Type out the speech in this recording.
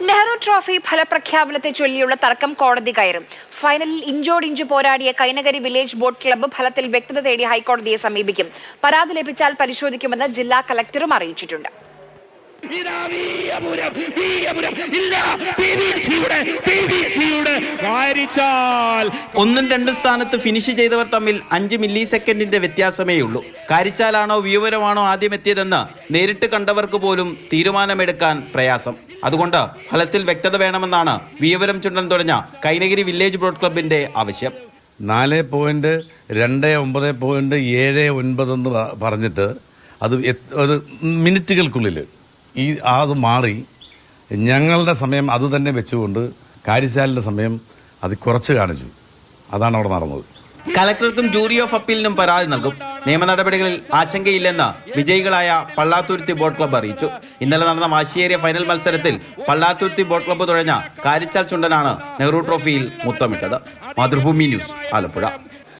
Nehru trophy ഫലപ്രഖ്യാപനത്തെ ചൊല്ലിയുള്ള തർക്കം കോടതി കയറും. ഫൈനലിൽ ഇഞ്ചോടിഞ്ച് പോരാടിയ കൈനകരി വില്ലേജ് ബോട്ട് ക്ലബ്ബ് ഫലത്തിൽ വ്യക്തത തേടി ഹൈക്കോടതിയെ സമീപിക്കും. പരാതി ലഭിച്ചാൽ പരിശോധിക്കുമെന്ന് ജില്ലാ കളക്ടറും അറിയിച്ചിട്ടുണ്ട്. ഒന്നും രണ്ടും സ്ഥാനത്ത് ഫിനിഷ് ചെയ്തവർ തമ്മിൽ അഞ്ച് മില്ലി സെക്കൻഡിന്റെ വ്യത്യാസമേ ഉള്ളൂ. കാരിച്ചാലാണോ വ്യൂവരമാണോ ആദ്യം എത്തിയതെന്ന് നേരിട്ട് കണ്ടവർക്ക് പോലും തീരുമാനമെടുക്കാൻ പ്രയാസം. അതുകൊണ്ട് ഫലത്തിൽ വ്യക്തത വേണമെന്നാണ് വിയവരം ചുണ്ടൻ തുടഞ്ഞ കൈനഗിരി വില്ലേജ് ബോട്ട് ക്ലബിന്റെ ആവശ്യം. നാല് പോയിന്റ് രണ്ട് ഒമ്പത് പോയിന്റ് ഏഴ് ഒൻപത് എന്ന് പറഞ്ഞിട്ട് അത് ഒരു മിനിറ്റുകൾക്കുള്ളിൽ ഈ അത് മാറി. ഞങ്ങളുടെ സമയം അത് തന്നെ വെച്ചുകൊണ്ട് കാര്യശാലിന്റെ സമയം അത് കുറച്ച് കാണിച്ചു. അതാണ് അവിടെ നടന്നത്. കലക്ടർക്കും ജൂറി ഓഫ് അപ്പീലിനും പരാതി നൽകും. നിയമ നടപടികളിൽ ആശങ്കയില്ലെന്ന് വിജയികളായ പള്ളാത്തുരുത്തി ബോട്ട് ക്ലബ്ബ് അറിയിച്ചു. ഇന്നലെ നടന്ന വാശിയേറിയ ഫൈനൽ മത്സരത്തിൽ പള്ളാത്തുരുത്തി ബോട്ട് ക്ലബ്ബ് തുഴഞ്ഞ കാരിച്ചാൽ ചുണ്ടനാണ് നെഹ്റു ട്രോഫിയിൽ മുത്തമിട്ടത്. മാതൃഭൂമി ന്യൂസ് ആലപ്പുഴ.